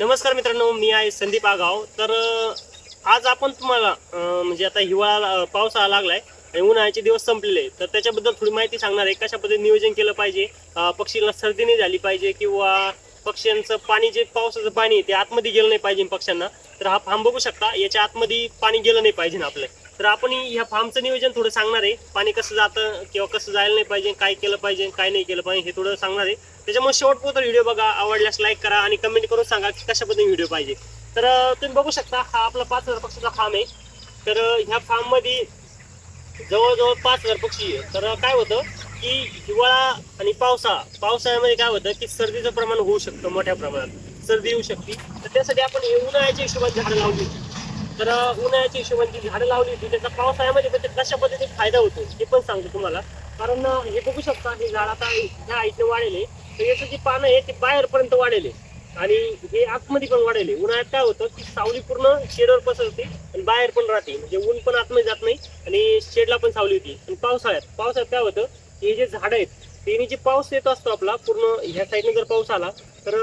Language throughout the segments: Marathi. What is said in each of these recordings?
नमस्कार मित्रांनो मी आहे संदीप आगाव. तर आज आपण तुम्हाला म्हणजे आता हिवाळा पावसाळा लागलाय आणि उन्हाळ्याचे दिवस संपलेले तर त्याच्याबद्दल थोडी माहिती सांगणार आहे कशा पद्धतीने नियोजन केलं पाहिजे पक्षीला सर्दी नाही झाली पाहिजे किंवा पक्ष्यांचं पाणी जे पावसाचं पाणी ते आतमध्ये गेलं नाही पाहिजे पक्ष्यांना. तर हा फार्म बघू शकता याच्या आतमध्ये पाणी गेलं नाही पाहिजे ना आपलं. तर आपण ह्या फार्मचं नियोजन थोडं सांगणार आहे. पाणी कसं जातं किंवा कसं जायला नाही पाहिजे काय केलं पाहिजे काय नाही केलं पाहिजे हे थोडं सांगणार आहे. त्याच्यामुळे शेवटपर्यंत व्हिडिओ बघा. आवडल्यास लाईक करा आणि कमेंट करून सांगा की कशा पद्धतीने व्हिडिओ पाहिजे. तर तुम्ही बघू शकता हा आपला पाच हजार पक्षीचा फार्म आहे. तर ह्या फार्ममध्ये जवळजवळ पाच हजार पक्षी आहे तर काय होतं की हिवाळा आणि पावसाळा पावसाळ्यामध्ये काय होतं की सर्दीचं प्रमाण होऊ शकतं मोठ्या प्रमाणात. सर्दी येऊ शकते. तर त्यासाठी आपण हे उन्हाळ्याच्या हिशोबात झाडं लावली. तर उन्हाळ्याच्या हिशोबाने जी झाडं लावली होती त्याचा पावसाळ्यामध्ये पण ते कशा पद्धतीने फायदा होतो हे पण सांगतो तुम्हाला. कारण हे बघू शकता हे झाड आता ह्या आईने वाढेले तर याचं जे पानं आहे ते बाहेरपर्यंत वाढेले. आणि हे आतमध्ये पण वाढेले. उन्हाळ्यात काय होतं की सावली पूर्ण शेडवर पसरते आणि बाहेर पण राहते. म्हणजे ऊन पण आतमध्ये जात नाही आणि शेडला पण सावली होती. आणि पावसाळ्यात पावसाळ्यात काय होतं की हे जे झाडं आहेत त्यांनी जे पाऊस येत असतो आपला पूर्ण ह्या साईडने जर पाऊस आला तर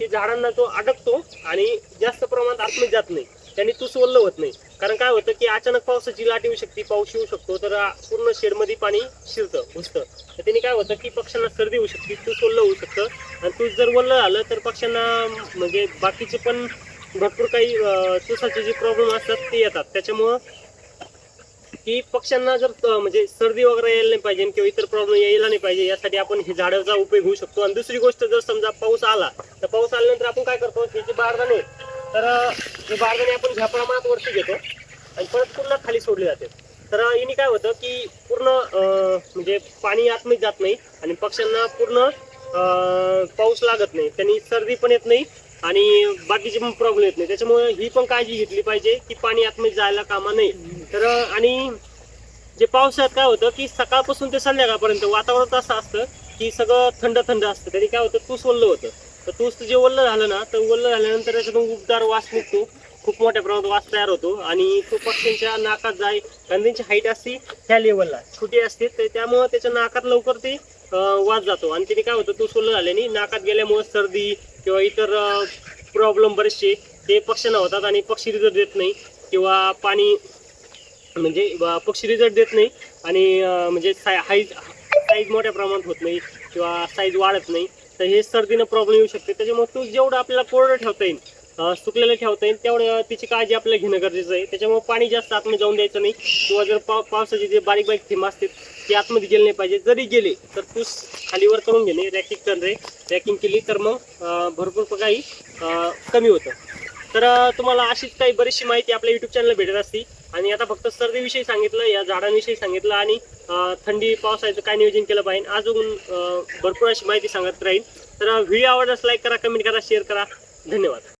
हे झाडांना तो अडकतो आणि जास्त प्रमाणात आतमध्ये जात नाही. त्यांनी तूस ओल्लं होत नाही. कारण काय होतं की अचानक पावसाची लाट येऊ शकते पाऊस येऊ शकतो तर पूर्ण शेडमध्ये पाणी शिरतं घुसतं. तर त्यांनी काय होतं की पक्ष्यांना सर्दी होऊ शकते तूस ओल्लं होऊ शकतं. आणि तूस जर ओल्लं झालं तर पक्ष्यांना म्हणजे बाकीचे पण भरपूर काही तुसाचे जे प्रॉब्लेम असतात ते येतात. त्याच्यामुळं की पक्ष्यांना जर म्हणजे सर्दी वगैरे यायला नाही पाहिजे किंवा इतर प्रॉब्लेम यायला नाही पाहिजे यासाठी आपण हे झाडाचा उपयोग होऊ शकतो. आणि दुसरी गोष्ट जर समजा पाऊस आला तर पाऊस आल्यानंतर आपण काय करतो हे जे बारदाणे तर हे बारदाणे आपण ह्या प्रमाणात वरती घेतो आणि परत पूर्ण खाली सोडले जाते. तर अं, याने काय होतं की पूर्ण म्हणजे पाणी आतमध्ये जात नाही आणि पक्ष्यांना पूर्ण पाऊस लागत नाही. त्यांनी सर्दी पण येत नाही आणि बाकीचे पण प्रॉब्लेम येत नाही. त्याच्यामुळे ही पण काळजी घेतली पाहिजे की पाणी आतमध्ये जायला कामा नाही तर आणि जे पावसाळ्यात काय होतं की सकाळपासून ते संध्याकाळपर्यंत वातावरण असं असतं की सगळं थंड थंड असतं. त्यांनी काय होतं? तूस ओललं होतं. तर तोच जे वल्ल झालं ना तर ओल्लं झाल्यानंतर त्याच्यातून उबदार वास निघतो. खूप मोठ्या प्रमाणात वास तयार होतो. आणि तो पक्ष्यांच्या नाकात जाय कारण त्यांची हाईट असते त्या लेवलला छोटी असते तर त्यामुळं त्याच्या नाकात लवकर ते वास जातो. आणि त्याने काय होतं तो ओल्लं झाल्याने नाकात गेल्यामुळं सर्दी किंवा इतर प्रॉब्लेम बरेचसे ते पक्ष्यांना होतात आणि पक्षी रिझल्ट देत नाही. किंवा पाणी म्हणजे पक्षी रिझल्ट देत नाही. आणि म्हणजे साय हाईज साईज मोठ्या प्रमाणात होत नाही. किंवा साईज वाढत नाही. तर हे सर्दीनं प्रॉब्लेम येऊ शकते. त्याच्यामुळे तूच जेवढं आपल्याला कोरडं ठेवता येईल सुकलेलं ठेवता येईल तेवढं तिची काळजी आपल्याला घेणं गरजेचं आहे. त्याच्यामुळे पाणी जास्त आतमध्ये जाऊन द्यायचं नाही. किंवा जर पाव पावसाचे जे बारीक बारीक थेंब असते ते आतमध्ये गेले नाही पाहिजे. जरी गेले तर तूस खालीवर करून घेणे रॅकिंग करणे रॅकिंग केली तर मग भरपूर काही कमी होतं. तर तुम्हाला अशीच काही बरीचशी माहिती आपल्या यूट्यूब चॅनलला भेटत असते. आणि आता फक्त सर्दीविषयी सांगितलं या झाडांविषयी सांगितलं आणि थंडी पावसाचं काय नियोजन केलं पाहिजे अजून भरपूर अशी माहिती सांगत राहील तर व्हिडिओ आवडल्यास लाईक करा कमेंट करा शेअर करा. धन्यवाद.